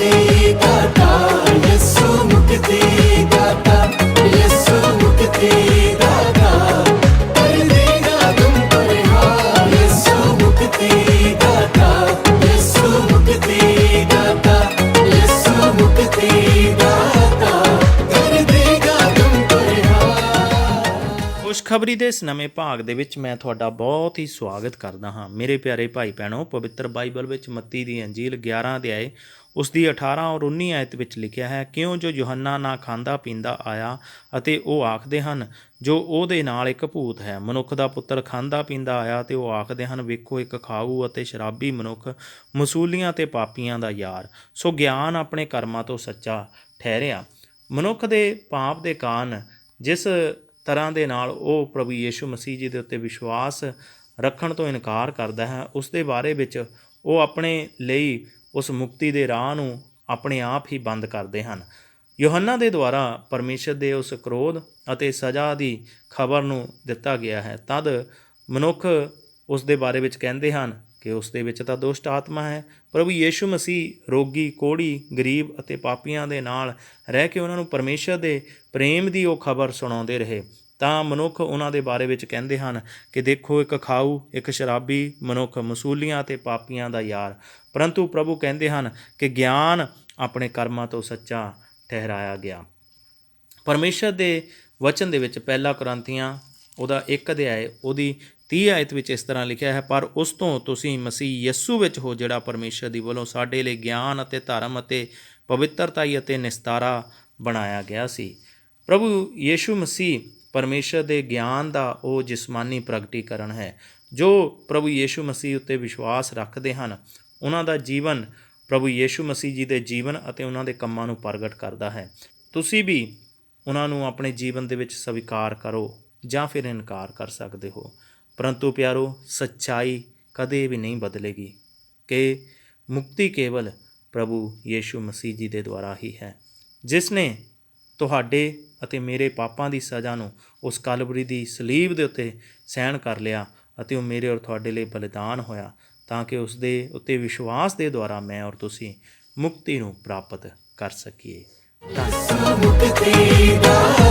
ਮੁਕਤੀ ਖੁਸ਼ਖਬਰੀ ਦੇ ਇਸ ਨਵੇਂ ਭਾਗ ਦੇ ਵਿੱਚ ਮੈਂ ਤੁਹਾਡਾ ਬਹੁਤ ਹੀ ਸਵਾਗਤ ਕਰਦਾ ਹਾਂ। ਮੇਰੇ ਪਿਆਰੇ ਭਾਈ ਭੈਣੋ, ਪਵਿੱਤਰ ਬਾਈਬਲ ਵਿੱਚ ਮੱਤੀ ਦੀ ਅੰਜੀਲ 11 ਅਧਿਆਏ ਉਸ ਦੀ 18 ਔਰ 19 ਆਇਤ ਵਿੱਚ ਲਿਖਿਆ ਹੈ, ਕਿਉਂ ਜੋ ਯੋਹੰਨਾ ਨਾ ਖਾਂਦਾ ਪੀਂਦਾ ਆਇਆ ਅਤੇ ਉਹ ਆਖਦੇ ਹਨ, ਜੋ ਉਹਦੇ ਨਾਲ ਇੱਕ ਭੂਤ ਹੈ, ਮਨੁੱਖ ਦਾ ਪੁੱਤਰ ਖਾਂਦਾ ਪੀਂਦਾ ਆਇਆ ਤੇ ਉਹ ਆਖਦੇ ਹਨ, ਵੇਖੋ ਇੱਕ ਖਾਊ ਅਤੇ ਸ਼ਰਾਬੀ ਮਨੁੱਖ ਮਸੂਲੀਆਂ ਤੇ ਪਾਪੀਆਂ ਦਾ ਯਾਰ, ਸੋ ਗਿਆਨ ਆਪਣੇ ਕਰਮਾਂ ਤੋਂ ਸੱਚਾ ਠਹਿਰਿਆ। ਮਨੁੱਖ ਦੇ ਪਾਪ ਦੇ ਕਾਰਨ ਜਿਸ ਤਰ੍ਹਾਂ ਦੇ ਨਾਲ ਉਹ ਪ੍ਰਭੂ ਯੀਸ਼ੂ ਮਸੀਹ ਜੀ ਦੇ ਉੱਤੇ ਵਿਸ਼ਵਾਸ ਰੱਖਣ ਤੋਂ ਇਨਕਾਰ ਕਰਦਾ ਹੈ, ਉਸ ਦੇ ਬਾਰੇ ਵਿੱਚ ਉਹ ਆਪਣੇ ਲਈ ਉਸ ਮੁਕਤੀ ਦੇ ਰਾਹ ਨੂੰ ਆਪਣੇ ਆਪ ਹੀ ਬੰਦ ਕਰਦੇ ਹਨ। ਯੋਹੰਨਾ ਦੇ ਦੁਆਰਾ ਪਰਮੇਸ਼ਰ ਦੇ ਉਸ ਕ੍ਰੋਧ ਅਤੇ ਸਜ਼ਾ ਦੀ ਖਬਰ ਨੂੰ ਦਿੱਤਾ ਗਿਆ ਹੈ। ਤਦ ਮਨੁੱਖ ਉਸ ਦੇ ਬਾਰੇ ਵਿੱਚ ਕਹਿੰਦੇ ਹਨ ਕਿ ਉਸ ਦੇ ਵਿੱਚ ਤਾਂ ਦੁਸ਼ਟ ਆਤਮਾ ਹੈ, ਪ੍ਰਭੂ ਯੀਸ਼ੂ ਮਸੀਹ ਰੋਗੀ, ਕੋੜੀ, ਗਰੀਬ ਅਤੇ ਪਾਪੀਆਂ ਦੇ ਨਾਲ ਰਹਿ ਕੇ ਉਹਨਾਂ ਨੂੰ ਪਰਮੇਸ਼ਰ ਦੇ ਪ੍ਰੇਮ ਦੀ ਉਹ ਖਬਰ ਸੁਣਾਉਂਦੇ ਰਹੇ। ਤਾਂ ਮਨੁੱਖ ਉਹਨਾਂ ਦੇ ਬਾਰੇ ਵਿੱਚ ਕਹਿੰਦੇ ਹਨ ਕਿ ਦੇਖੋ, ਇੱਕ ਖਾਊ, ਇੱਕ ਸ਼ਰਾਬੀ ਮਨੁੱਖ ਮਸੂਲੀਆਂ ਤੇ ਪਾਪੀਆਂ ਦਾ ਯਾਰ। ਪਰੰਤੂ ਪ੍ਰਭੂ ਕਹਿੰਦੇ ਹਨ ਕਿ ਗਿਆਨ ਆਪਣੇ ਕਰਮਾਂ ਤੋਂ ਸੱਚਾ ਠਹਿਰਾਇਆ ਗਿਆ। ਪਰਮੇਸ਼ਰ ਦੇ ਵਚਨ ਦੇ ਵਿੱਚ ਪਹਿਲਾ ਕੁਰੰਥੀਆਂ ਉਹਦਾ ਇੱਕ ਅਧਿਆਇ, ਉਹਦੀ 30 ਆਇਤ ਵਿੱਚ ਇਸ ਤਰ੍ਹਾਂ ਲਿਖਿਆ ਹੈ, ਪਰ ਉਸ ਤੋਂ ਤੁਸੀਂ ਮਸੀਹ ਯਿਸੂ ਵਿੱਚ ਹੋ, ਜਿਹੜਾ ਪਰਮੇਸ਼ਰ ਦੀ ਵੱਲੋਂ ਸਾਡੇ ਲਈ ਗਿਆਨ ਅਤੇ ਧਰਮ ਅਤੇ ਪਵਿੱਤਰਤਾਈ ਅਤੇ ਨਿਸਤਾਰਾ ਬਣਾਇਆ ਗਿਆ ਸੀ। ਪ੍ਰਭੂ ਯੀਸ਼ੂ ਮਸੀਹ ਪਰਮੇਸ਼ਰ ਦੇ ਗਿਆਨ ਦਾ ਉਹ ਜਿਸਮਾਨੀ ਪ੍ਰਗਟੀਕਰਨ ਹੈ, ਜੋ ਪ੍ਰਭੂ ਯੀਸ਼ੂ ਮਸੀਹ ਉੱਤੇ ਵਿਸ਼ਵਾਸ ਰੱਖਦੇ ਹਨ। ਉਹਨਾਂ ਦਾ ਜੀਵਨ ਪ੍ਰਭੂ ਯੀਸ਼ੂ ਮਸੀਹ ਜੀ ਦੇ ਜੀਵਨ ਅਤੇ ਉਹਨਾਂ ਦੇ ਕੰਮਾਂ ਨੂੰ ਪ੍ਰਗਟ ਕਰਦਾ ਹੈ। ਤੁਸੀਂ ਵੀ ਉਹਨਾਂ ਨੂੰ ਆਪਣੇ ਜੀਵਨ ਦੇ ਵਿੱਚ ਸਵੀਕਾਰ ਕਰੋ ਜਾਂ ਫਿਰ ਇਨਕਾਰ ਕਰ ਸਕਦੇ ਹੋ। ਪਰੰਤੂ ਪਿਆਰੋ, ਸੱਚਾਈ ਕਦੇ ਵੀ ਨਹੀਂ ਬਦਲੇਗੀ ਕਿ ਮੁਕਤੀ ਕੇਵਲ ਪ੍ਰਭੂ ਯੀਸ਼ੂ ਮਸੀਹ ਜੀ ਦੇ ਦੁਆਰਾ ਹੀ ਹੈ। ਜਿਸ ਨੇ ਤੁਹਾਡੇ ਅਤੇ ਮੇਰੇ ਪਾਪਾਂ ਦੀ ਸਜ਼ਾ ਨੂੰ ਉਸ ਕਲਵਰੀ ਦੀ ਸਲੀਬ ਦੇ ਉੱਤੇ ਸਹਿਣ ਕਰ ਲਿਆ ਅਤੇ ਉਹ ਮੇਰੇ ਔਰ ਤੁਹਾਡੇ ਲਈ ਬਲੀਦਾਨ ਹੋਇਆ ਤਾਂ ਕਿ ਉਸ ਦੇ ਉੱਤੇ ਵਿਸ਼ਵਾਸ ਦੇ ਦੁਆਰਾ ਮੈਂ ਔਰ ਤੁਸੀਂ ਮੁਕਤੀ ਨੂੰ ਪ੍ਰਾਪਤ ਕਰ ਸਕੀਏ। ਧੰਨਵਾਦ।